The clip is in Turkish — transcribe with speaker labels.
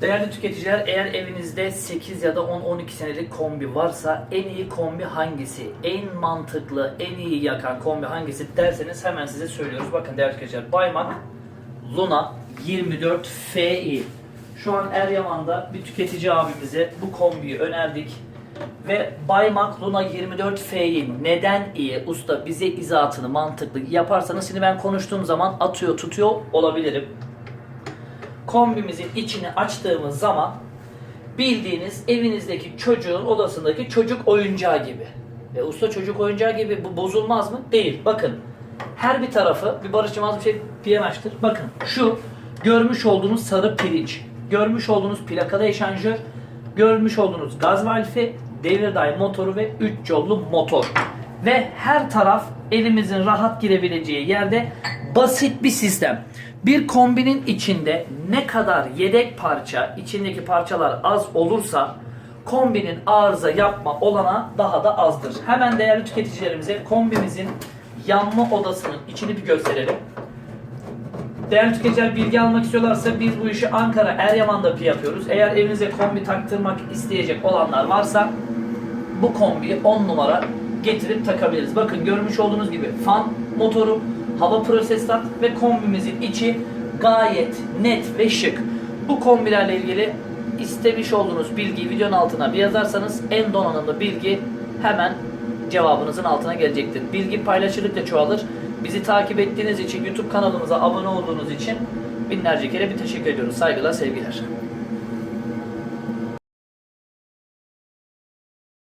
Speaker 1: Değerli tüketiciler eğer evinizde 8 ya da 10-12 senelik kombi varsa en iyi kombi hangisi? En mantıklı, en iyi yakan kombi hangisi derseniz hemen size söylüyoruz. Bakın değerli tüketiciler Baymak Luna 24 FI. Şu an Eryaman'da bir tüketici abimize bu kombiyi önerdik. Ve Baymak Luna 24 FI neden iyi? Usta bize izahatını mantıklı yaparsanız şimdi ben konuştuğum zaman atıyor tutuyor olabilirim kombimizin içini açtığımız zaman bildiğiniz evinizdeki çocuğun odasındaki çocuk oyuncağı gibi. E usta çocuk oyuncağı gibi bu bozulmaz mı? Değil. Bakın her bir tarafı bir Barış Yılmaz bir şey diyemezdir. Bakın şu görmüş olduğunuz sarı pirinç, görmüş olduğunuz plakalı eşanjör, görmüş olduğunuz gaz valfi, devir daim motoru ve 3 yollu motor. Ve her taraf elimizin rahat girebileceği yerde basit bir sistem. Bir kombinin içinde ne kadar yedek parça, içindeki parçalar az olursa kombinin arıza yapma olana daha da azdır. Hemen değerli tüketicilerimize kombimizin yanma odasının içini bir gösterelim. Değerli tüketiciler bilgi almak istiyorlarsa biz bu işi Ankara Eryaman'da yapıyoruz. Eğer evinize kombi taktırmak isteyecek olanlar varsa bu kombiyi 10 numara getirip takabiliriz. Bakın görmüş olduğunuz gibi fan motoru, hava prosesat ve kombimizin içi gayet net ve şık. Bu kombilerle ilgili istemiş olduğunuz bilgiyi videonun altına bir yazarsanız en donanımlı bilgi hemen cevabınızın altına gelecektir. Bilgi paylaşıldıkça çoğalır. Bizi takip ettiğiniz için, YouTube kanalımıza abone olduğunuz için binlerce kere bir teşekkür ediyoruz. Saygılar, sevgiler.